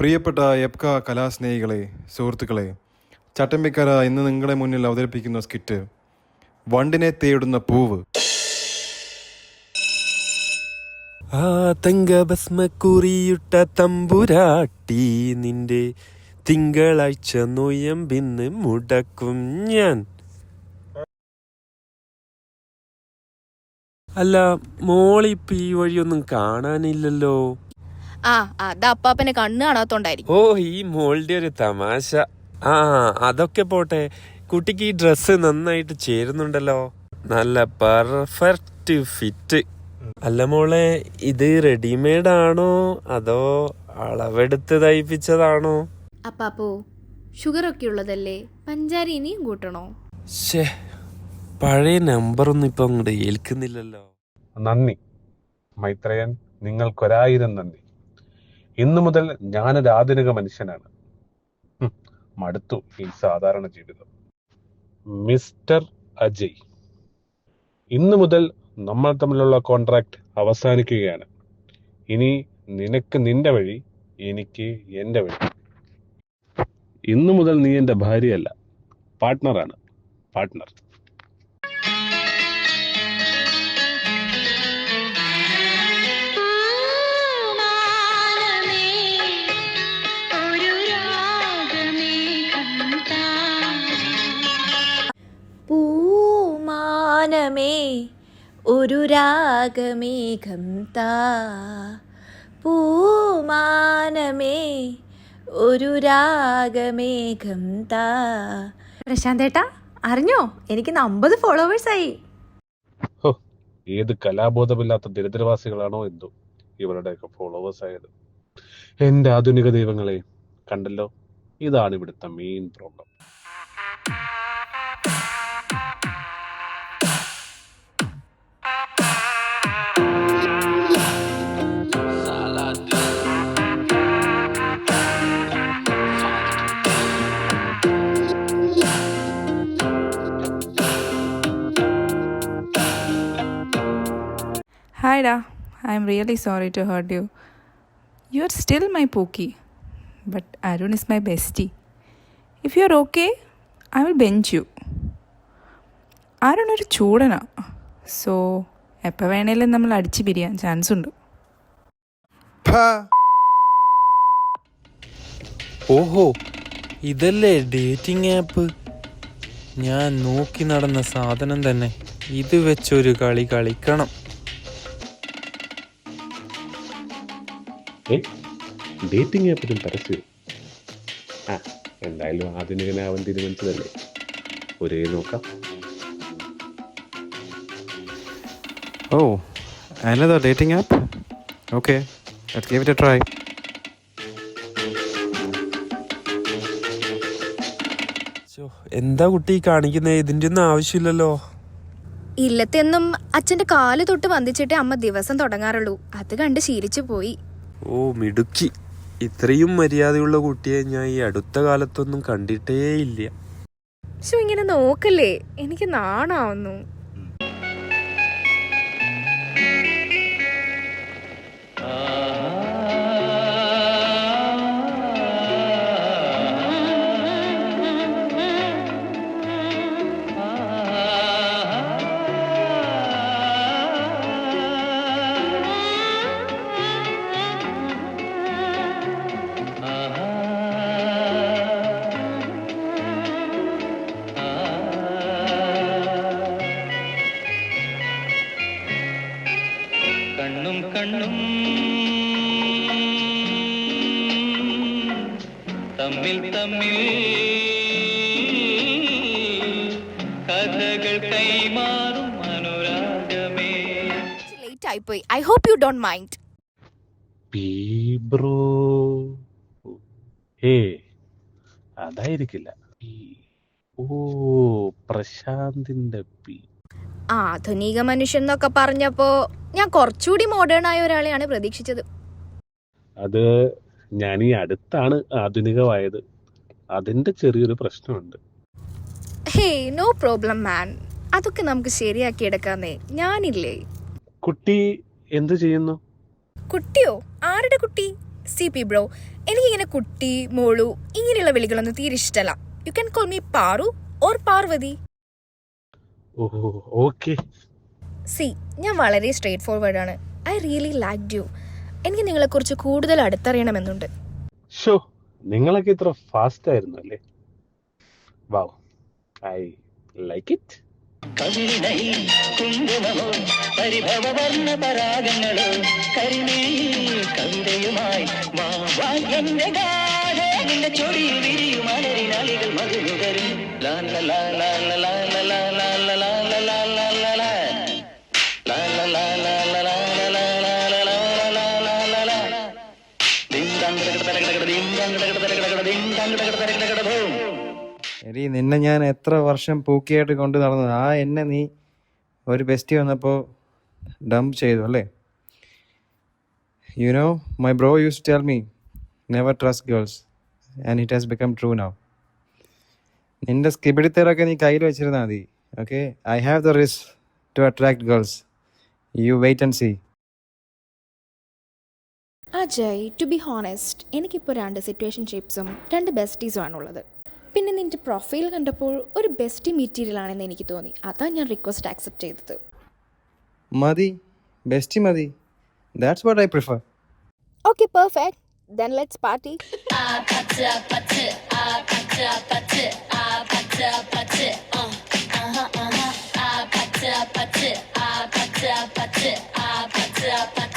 പ്രിയപ്പെട്ട എപ്ക കലാസ്നേഹികളെ സുഹൃത്തുക്കളെ ചട്ടമ്പിക്കര ഇന്ന് നിങ്ങളെ മുന്നിൽ അവതരിപ്പിക്കുന്ന സ്കിറ്റ് വണ്ടിനെ തേടുന്ന പൂവ്. ആ തങ്കഭസ്മക്കുറിയിട്ട തമ്പുരാട്ടി നിന്റെ തിങ്കളാഴ്ച നൊയമ്പിന്ന് മുടക്കും ഞാൻ. അല്ല മോളിപ്പ് വഴിയൊന്നും കാണാനില്ലല്ലോ. ആ അത് അപ്പാപ്പനെ കണ്ണ് കാണാത്തോണ്ടായിരിക്കും. ഓ ഈ മോളുടെ ഒരു തമാശ. ആ അതൊക്കെ പോട്ടെ. കുട്ടിക്ക് ഈ ഡ്രസ്സ് നന്നായിട്ട് ചേരുന്നുണ്ടല്ലോ. നല്ല പെർഫെക്റ്റ് ഫിറ്റ് അല്ല മോളെ ഇത് റെഡിമെയ്ഡ് ആണോ? അതോ അളവെടുത്ത് തയ്പ്പിച്ചതാണോ? അപ്പാപ്പോ ഷുഗർ ഒക്കെ ഉള്ളതല്ലേ? പഞ്ചാര ഇനിയും കൂട്ടണോ? ശേ പഴയ നമ്പറൊന്നും ഇപ്പൊ അങ്ങോട്ട് ഏൽക്കുന്നില്ലല്ലോ. നന്ദി. മൈത്രയൻ നിങ്ങൾക്കൊരായിരം നന്ദി. ഇന്നു മുതൽ ഞാനൊരു ആധുനിക മനുഷ്യനാണ്. മടുത്തു ഈ സാധാരണ ജീവിതം. മിസ്റ്റർ അജയ് ഇന്നു മുതൽ നമ്മൾ തമ്മിലുള്ള കോൺട്രാക്ട് അവസാനിക്കുകയാണ്. ഇനി നിനക്ക് നിന്റെ വഴി എനിക്ക് എന്റെ വഴി. ഇന്നു മുതൽ നീ എന്റെ ഭാര്യയല്ല പാർട്ട്ണറാണ് പാർട്ട്ണർ ഒരു രാഗമേഘം താ. പൂമാനമേ ഒരു രാഗമേഘം താ. പ്രശാന്തേട്ടാ അറിഞ്ഞോ? എനിക്ക് അമ്പത് ഫോളോവേഴ്സായി ഹോ, ഏത് കലാബോധമില്ലാത്ത ദരിദ്രവാസികളാണോ എന്തോ ഇവരുടെയൊക്കെ ഫോളോവേഴ്സ് ആയത്. എന്റെ ആധുനിക ദൈവങ്ങളെ കണ്ടല്ലോ? ഇതാണ് ഇവിടുത്തെ main problem Da. I'm really sorry to hurt you. You're still my Pookie, but Arun is my bestie. If you're okay, I will bench you. Arun ഒരു ചൂടനാ സോ എപ്പോൾ വേണേലും നമ്മൾ അടിച്ചു പിരിയാൻ ചാൻസ് ഉണ്ട് ഓഹോ ഇതല്ലേ ഡേറ്റിംഗ് ആപ്പ് ഞാൻ നോക്കി നടന്ന സാധനം തന്നെ ഇത് വെച്ചൊരു കളി കളിക്കണം ഡേറ്റിംഗ് ആപ്പിലും പരസ്യം. ആ എന്തായാലും ആധുനികനാവാൻ തീരുമാനിച്ചതല്ലേ? ഒരേ നോക്കാം. ഓ another dating app okay let's give it a try. ശ്ശോ, എന്താ കുട്ടി കാണിക്കുന്നത് ഇതിന്റെ ഒന്നും ആവശ്യമില്ലല്ലോ. ഇല്ലത്തെന്നും അച്ഛന്റെ കാൽ തൊട്ട് വന്ദിച്ചിട്ടേ അമ്മ ദിവസം തുടങ്ങാറുള്ളൂ. അത് കണ്ട് ശീലിച്ചു പോയി. ഓ മിടുക്കി. ഇത്രയും മര്യാദയുള്ള കുട്ടിയെ ഞാൻ ഈ അടുത്ത കാലത്തൊന്നും കണ്ടിട്ടേ ഇല്ല പക്ഷെ ഇങ്ങനെ നോക്കല്ലേ? എനിക്ക് നാണാവുന്നു. തമ്മിൽ കഥകൾ കൈമാറും അനുരാഗമേ ലേറ്റ് ആയിപ്പോയി. I hope you don't mind P bro. ഏ അതായിരിക്കില്ല. ഓ പ്രശാന്തിന്റെ പി. ആധുനിക മനുഷ്യൻ എന്നൊക്കെ പറഞ്ഞപ്പോ ഞാൻ കുറച്ചുകൂടി മോഡേൺ ആയ ഒരാളെയാണ് പ്രതീക്ഷിച്ചത്. അത് ഞാൻ ഈ അടുത്താണ് ആധുനികമായത്. അതിന്റെ ചെറിയൊരു പ്രശ്നമുണ്ട്. ഹേ നോ പ്രോബ്ലം മാൻ അതൊക്കെ നമുക്ക് ശരിയാക്കി എടുക്കാന്നേ. ഞാനില്ലേ? കുട്ടി എന്ത് ചെയ്യുന്നു? കുട്ടിയോ? ആരുടെ കുട്ടി? സി പി ബ്രോ എനിക്കിങ്ങനെ കുട്ടി മോളു ഇങ്ങനെയുള്ള വിളികളൊന്നും തീരെ ഇഷ്ടമല്ല you can call me Paru or Parvathi. Oh okay. See ഞാൻ വളരെ സ്ട്രേറ്റ് ഫോർവേഡ് ആണ്. ഐ റിയലി ലൈക്ക് യു എനിക്ക് നിങ്ങളെക്കുറിച്ച് കൂടുതൽ അടുത്തറിയണമെന്നുണ്ട്. ഷോ നിങ്ങളൊക്കെ ഇത്ര ഫാസ്റ്റ് ആയിരുന്നു അല്ലേ? വാവ് ഐ ലൈക്ക് ഇറ്റ് കുങ്കുമമോ പരിഭവവർണ പരാഗങ്ങളോ കരിമേൽ കവിതയുമായി നിന്റെ എടി നിന്നെ ഞാൻ എത്ര വർഷം പൂക്കിയായിട്ട് കൊണ്ട് നടന്നത്? ആ എന്നെ നീ ഒരു ബെസ്റ്റി വന്നപ്പോൾ ഡംപ് ചെയ്തു അല്ലേ? You know my bro use tell me never trust girls and it has become true now നിന്റെ സ്കിബിഡിത്തേലൊക്കെ നീ കയ്യിൽ വെച്ചിരുന്നാൽ മതി okay I have the rizz to attract girls you wait and see Ajay to be honest എനിക്കിപ്പോൾ രണ്ട് situation ഷിപ്സും രണ്ട് ബെസ്റ്റീസും ആണുള്ളത്. പിന്നെ നിന്റെ പ്രൊഫൈൽ കണ്ടപ്പോൾ ഒരു ബെസ്റ്റ് മെറ്റീരിയൽ ആണെന്ന് എനിക്ക് തോന്നി അതാണ് ഞാൻ റിക്വസ്റ്റ് ആക്സെപ്റ്റ് ചെയ്തത് മതി ബെസ്റ്റ് മതി that's what I prefer okay perfect then let's party Kissy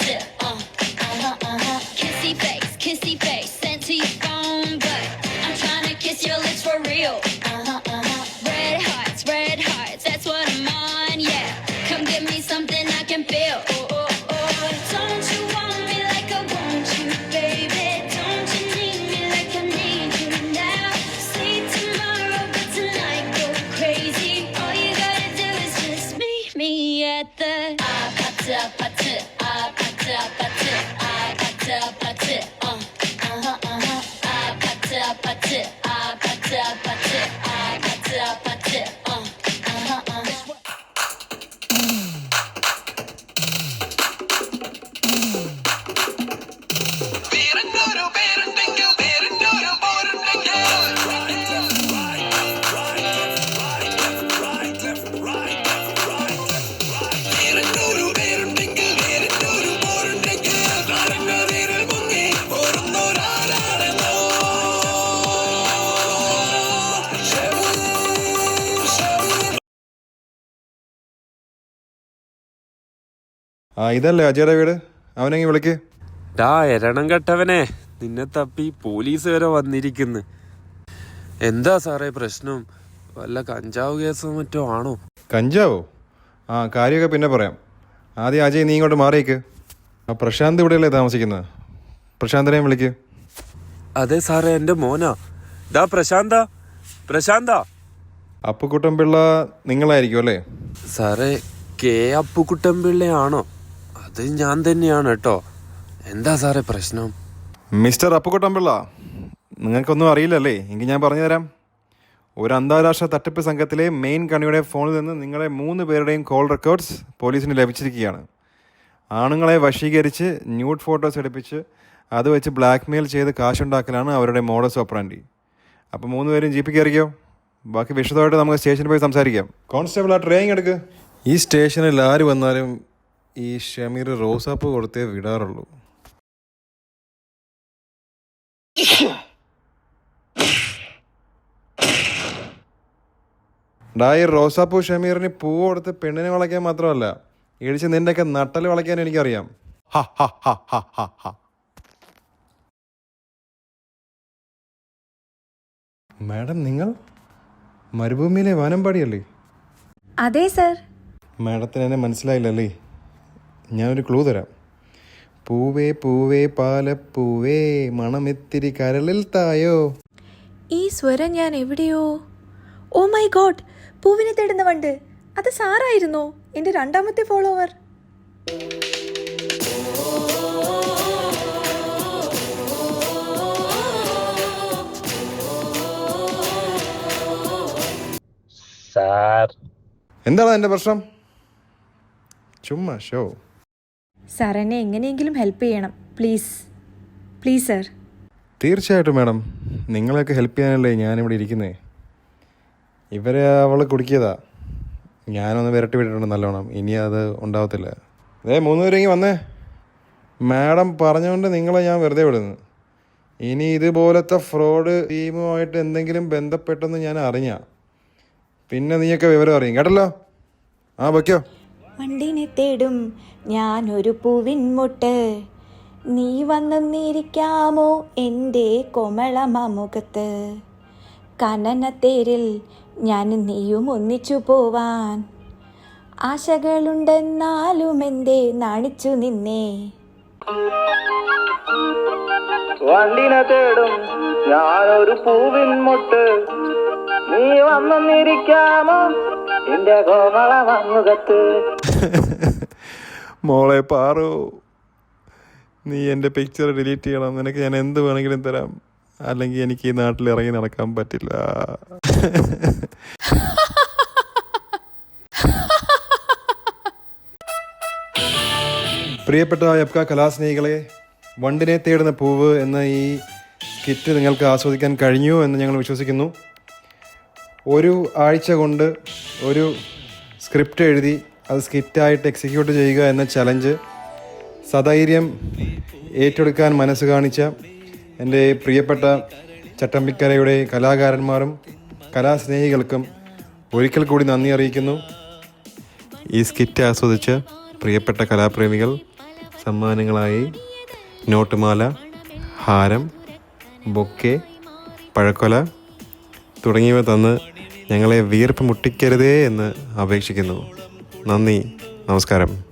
ആ ഇതല്ലേ അജയുടെ വീട്? അവനെങ്കിൽ വിളിക്ക്. ഡാ എരണം കെട്ടവനെ. നിന്നെ തപ്പി പോലീസ് വരെ വന്നിരിക്കുന്നു. എന്താ സാറേ പ്രശ്നം? വല്ല കഞ്ചാവ് കേസോ മറ്റോ ആണോ? കഞ്ചാവോ? ആ കാര്യമൊക്കെ പിന്നെ പറയാം. ആദ്യം അജയ് നീ ഇങ്ങോട്ട് മാറിയേക്ക്. ആ പ്രശാന്ത് ഇവിടെയല്ലേ താമസിക്കുന്നത്? പ്രശാന്തിനെയും വിളിക്ക്. അതെ സാറേ എന്റെ മോനാ. ഡാ പ്രശാന്ത. പ്രശാന്ത. അപ്പുക്കുട്ടൻ പിള്ള നിങ്ങളായിരിക്കും അല്ലേ? സാറേ കെ അപ്പുക്കുട്ടൻപിള്ളയാണോ? അത് ഞാൻ തന്നെയാണ് കേട്ടോ. എന്താ സാറേ പ്രശ്നം? മിസ്റ്റർ അപ്പുക്കുട്ടൻ പിള്ള നിങ്ങൾക്കൊന്നും അറിയില്ലല്ലേ? എങ്കിൽ ഞാൻ പറഞ്ഞു തരാം ഒരു അന്താരാഷ്ട്ര തട്ടിപ്പ് സംഘത്തിലെ മെയിൻ കണിയുടെ ഫോണിൽ നിന്ന് നിങ്ങളെ മൂന്ന് പേരുടെയും കോൾ റെക്കോർഡ്സ് പോലീസിന് ലഭിച്ചിരിക്കുകയാണ്. ആണുങ്ങളെ വശീകരിച്ച് ന്യൂഡ് ഫോട്ടോസ് എടുപ്പിച്ച് അത് വെച്ച് ബ്ലാക്ക്മെയിൽ ചെയ്ത് കാശുണ്ടാക്കലാണ് അവരുടെ മോഡസ് ഓപ്പറാൻഡി അപ്പോൾ മൂന്ന് പേരും ജീപ്പിൽ കയറിക്കോ? ബാക്കി വിശദമായിട്ട് നമുക്ക് സ്റ്റേഷനിൽ പോയി സംസാരിക്കാം. കോൺസ്റ്റബിൾ ആ ട്രെയിനിങ് എടുക്ക്. ഈ സ്റ്റേഷനിൽ ആര് വന്നാലും ഈ ഷമീർ റോസാപ്പ് കൊടുത്തേ വിടാറുള്ളൂ. ഡായി റോസാപ്പൂ ഷമീറിന് പൂ കൊടുത്ത് പെണ്ണിനെ വളയ്ക്കാൻ മാത്രമല്ല ഇടിച്ച് നിന്റെയൊക്കെ നട്ടൽ വളയ്ക്കാൻ എനിക്കറിയാം. മാഡം നിങ്ങൾ മരുഭൂമിയിലെ വാനമ്പാടിയല്ലേ അതെ സർ. മാഡത്തിന് എന്നെ മനസ്സിലായില്ലല്ലേ? ഞാനൊരു ക്ലൂ തരാം. പൂവേ പൂവേ പാലപ്പൂവേ മണമെത്തിരി കരളിൽ തായോ? ഈ സ്വരം ഞാൻ എവിടെയോ? ഓ മൈ ഗോഡ് പൂവിനെ തേടുന്ന വണ്ട്. അത് സാറായിരുന്നോ? എന്റെ രണ്ടാമത്തെ ഫോളോവർ സാർ. എന്താണ് എന്റെ പ്രശ്നം? ചുമ്മാ ഷോ സാർ എന്നെ എങ്ങനെയെങ്കിലും ഹെൽപ്പ് ചെയ്യണം. പ്ലീസ് പ്ലീസ് സാർ തീർച്ചയായിട്ടും മാഡം നിങ്ങളെയൊക്കെ ഹെൽപ്പ് ചെയ്യാനല്ലേ ഞാനിവിടെ ഇരിക്കുന്നത് ഇവരെ അവൾ കുടുക്കിയതാ. ഞാനൊന്ന് വിരട്ടി വിട്ടിട്ടുണ്ട് നല്ലോണം. ഇനി അത് ഉണ്ടാവത്തില്ല. അതേ മൂന്ന് പേരെങ്കിൽ വന്നേ. മാഡം പറഞ്ഞുകൊണ്ട് നിങ്ങളെ ഞാൻ വെറുതെ വിടുന്നു. ഇനി ഇതുപോലത്തെ ഫ്രോഡ് ടീമുമായിട്ട് എന്തെങ്കിലും ബന്ധപ്പെട്ടെന്ന് ഞാൻ അറിഞ്ഞ. പിന്നെ നീയൊക്കെ വിവരം അറിയും. കേട്ടല്ലോ? ആ വയ്ക്കോ വണ്ടീനെ തേടും. ഞാനൊരു പൂവിൻ മുട്ട് നീ വന്നിരിക്കാമോ എന്റെ കൊമളമമുഖത്ത്? കനനത്തേരിൽ ഞാൻ നീയും ഒന്നിച്ചു പോവാൻ. ആശകളുണ്ടെന്നാലും എന്തേ നാണിച്ചു നിന്നേ. വണ്ടിനെ തേടും ഞാനൊരു പൂവിൻ മുട്ട് നീ വന്നിരിക്കാമോ എന്റെ കോമള വന്നുകത്ത് മോളെ പാറു നീ എന്റെ പിക്ചർ ഡിലീറ്റ് ചെയ്യണം. നിനക്ക് ഞാൻ എന്ത് വേണമെങ്കിലും തരാം. അല്ലെങ്കിൽ എനിക്ക് ഈ നാട്ടിൽ ഇറങ്ങി നടക്കാൻ പറ്റില്ല. പ്രിയപ്പെട്ട എപ്ക കലാസ്നേഹികളെ വണ്ടിനെ തേടുന്ന പൂവ് എന്ന ഈ കിറ്റ് നിങ്ങൾക്ക് ആസ്വദിക്കാൻ കഴിഞ്ഞു എന്ന് ഞങ്ങൾ വിശ്വസിക്കുന്നു. ഒരു ആഴ്ച കൊണ്ട് ഒരു സ്ക്രിപ്റ്റ് എഴുതി അത് സ്കിറ്റായിട്ട് എക്സിക്യൂട്ട് ചെയ്യുക എന്ന ചലഞ്ച് സധൈര്യം ഏറ്റെടുക്കാൻ മനസ്സ് കാണിച്ച എന്റെ പ്രിയപ്പെട്ട ചട്ടമ്പിക്കരയുടെ കലാകാരന്മാരും കലാസ്നേഹികൾക്കും ഒരിക്കൽ കൂടി നന്ദി അറിയിക്കുന്നു. ഈ സ്കിറ്റ് ആസ്വദിച്ച് പ്രിയപ്പെട്ട കലാപ്രേമികൾ സമ്മാനങ്ങളായി നോട്ടുമാല ഹാരം ബൊക്കെ പഴക്കൊല തുടങ്ങിയവ തന്ന് ഞങ്ങളെ വീർപ്പ് മുട്ടിക്കരുതേ എന്ന് അപേക്ഷിക്കുന്നു. നന്ദി. നമസ്കാരം.